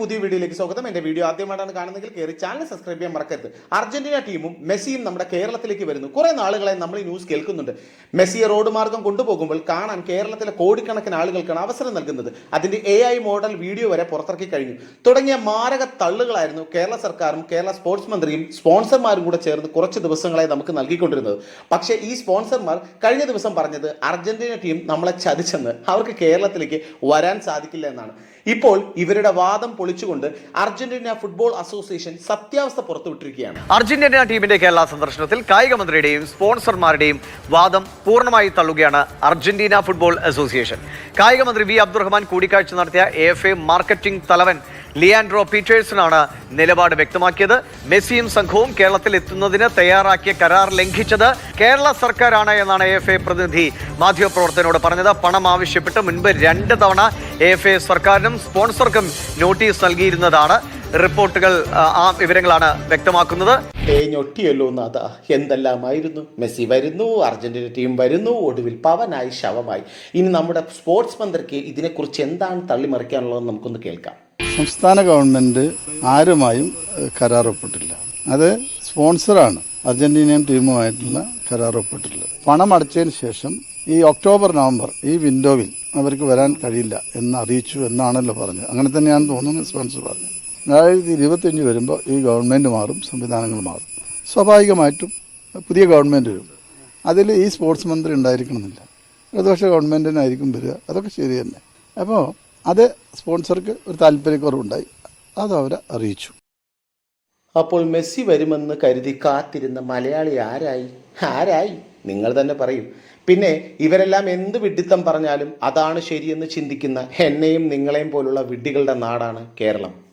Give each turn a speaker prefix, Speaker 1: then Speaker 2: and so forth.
Speaker 1: പുതിയ വീഡിയോയിലേക്ക് സ്വാഗതം. എന്റെ വീഡിയോ ആദ്യമായിട്ടാണ് കാണുന്നെങ്കിൽ കയറി ചാനൽ സബ്സ്ക്രൈബ് ചെയ്യാൻ മറക്കരുത്. അർജന്റീന ടീമും മെസ്സിയും നമ്മുടെ കേരളത്തിലേക്ക് വരുന്നു. കുറേ നാളുകളായി നമ്മൾ ഈ ന്യൂസ് കേൾക്കുന്നുണ്ട്. മെസ്സിയെ റോഡ് മാർഗം കൊണ്ടുപോകുമ്പോൾ കാണാൻ കേരളത്തിലെ കോടിക്കണക്കിന് ആളുകൾക്കാണ് അവസരം നൽകുന്നത്. അതിന്റെ എ ഐ മോഡൽ വീഡിയോ വരെ പുറത്തിറക്കി കഴിഞ്ഞു. തുടങ്ങിയ മാരക തള്ളുകളായിരുന്നു കേരള സർക്കാരും കേരള സ്പോർട്സ് മന്ത്രിയും സ്പോൺസർമാരും കൂടെ ചേർന്ന് കുറച്ച് ദിവസങ്ങളായി നമുക്ക് നൽകിക്കൊണ്ടിരുന്നത്. പക്ഷേ ഈ സ്പോൺസർമാർ കഴിഞ്ഞ ദിവസം പറഞ്ഞത് അർജന്റീന ടീം നമ്മളെ ചതിച്ചെന്ന് അവർക്ക് കേരളത്തിലേക്ക് വരാൻ സാധിക്കില്ല എന്നാണ്. ഇപ്പോൾ ഇവരുടെ വാദം പൊളിച്ചുകൊണ്ട് അർജന്റീന ഫുട്ബോൾ അസോസിയേഷൻ സത്യാവസ്ഥ പുറത്തുവിട്ടിരിക്കുകയാണ്.
Speaker 2: അർജന്റീന ടീമിന്റെ കേരള സന്ദർശനത്തിൽ കായിക മന്ത്രിയുടെയും സ്പോൺസർമാരുടെയും വാദം പൂർണമായി തള്ളുകയാണ് അർജന്റീന ഫുട്ബോൾ അസോസിയേഷൻ. കായിക മന്ത്രി വി അബ്ദുറഹ്മാൻ കൂടിക്കാഴ്ച നടത്തിയ എ മാർക്കറ്റിംഗ് തലവൻ ലിയാൻഡ്രോ പീറ്റേഴ്സനാണ് നിലപാട് വ്യക്തമാക്കിയത്. മെസ്സിയും സംഘവും കേരളത്തിൽ എത്തുന്നതിന് തയ്യാറാക്കിയ കരാർ ലംഘിച്ചത് കേരള സർക്കാരാണ് എന്നാണ് എഫ് എ പ്രതിനിധി മാധ്യമപ്രവർത്തകനോട് പറഞ്ഞത്. പണം ആവശ്യപ്പെട്ട് മുൻപ് രണ്ട് തവണ എഫ് എ സർക്കാരിനും സ്പോൺസർക്കും നോട്ടീസ് നൽകിയിരുന്നതാണ്. റിപ്പോർട്ടുകൾ ആ, ആ വിവരങ്ങളാണ് വ്യക്തമാക്കുന്നത്.
Speaker 1: തേഞ്ഞൊട്ടിയല്ലോ നാഥ എന്തെല്ലാമായിരുന്നു? മെസ്സി വരുന്നു അർജന്റീന ടീം വരുന്നു ഒടുവിൽ പവനായി ശവമായി. ഇനി നമ്മുടെ സ്പോർട്സ് മന്ത്രിക്ക് ഇതിനെക്കുറിച്ച് എന്താണ് തള്ളിമറിക്കാനുള്ളതെന്ന് നമുക്കൊന്ന് കേൾക്കാം.
Speaker 3: സംസ്ഥാന ഗവൺമെന്റ് ആരുമായും കരാർ ഒപ്പിട്ടില്ല അത് സ്പോൺസറാണ് അർജന്റീനിയൻ ടീമുമായിട്ടുള്ള കരാർ പണം അടച്ചതിന് ശേഷം ഈ ഒക്ടോബർ നവംബർ ഈ വിൻഡോവിൽ അവർക്ക് വരാൻ കഴിയില്ല എന്ന് അറിയിച്ചു എന്നാണല്ലോ പറഞ്ഞത്. അങ്ങനെ തന്നെയാണ് തോന്നുന്നത് സ്പോൺസർ പറഞ്ഞത്. രണ്ടായിരത്തി ഇരുപത്തിയഞ്ച് വരുമ്പോൾ ഈ ഗവൺമെന്റ് മാറും സംവിധാനങ്ങൾ മാറും. സ്വാഭാവികമായിട്ടും പുതിയ ഗവൺമെന്റ് വരും. അതിൽ ഈ സ്പോർട്സ് മന്ത്രി ഉണ്ടായിരിക്കണമെന്നില്ല. ഇടതുപക്ഷ ഗവൺമെന്റിനായിരിക്കും വരിക. അതൊക്കെ ശരി തന്നെ. അപ്പോൾ അത് സ്പോൺസർക്ക് ഒരു താല്പര്യക്കുറവുണ്ടായി. അത് അവരെ അറിയിച്ചു.
Speaker 1: അപ്പോൾ മെസ്സി വരുമെന്ന് കരുതി കാത്തിരുന്ന മലയാളി ആരായി? ആരായി? നിങ്ങൾ തന്നെ പറയും. പിന്നെ ഇവരെല്ലാം എന്ത് വിഡിത്തം പറഞ്ഞാലും അതാണ് ശരിയെന്ന് ചിന്തിക്കുന്ന എന്നെയും നിങ്ങളെയും പോലുള്ള വിഡ്ഢികളുടെ നാടാണ് കേരളം.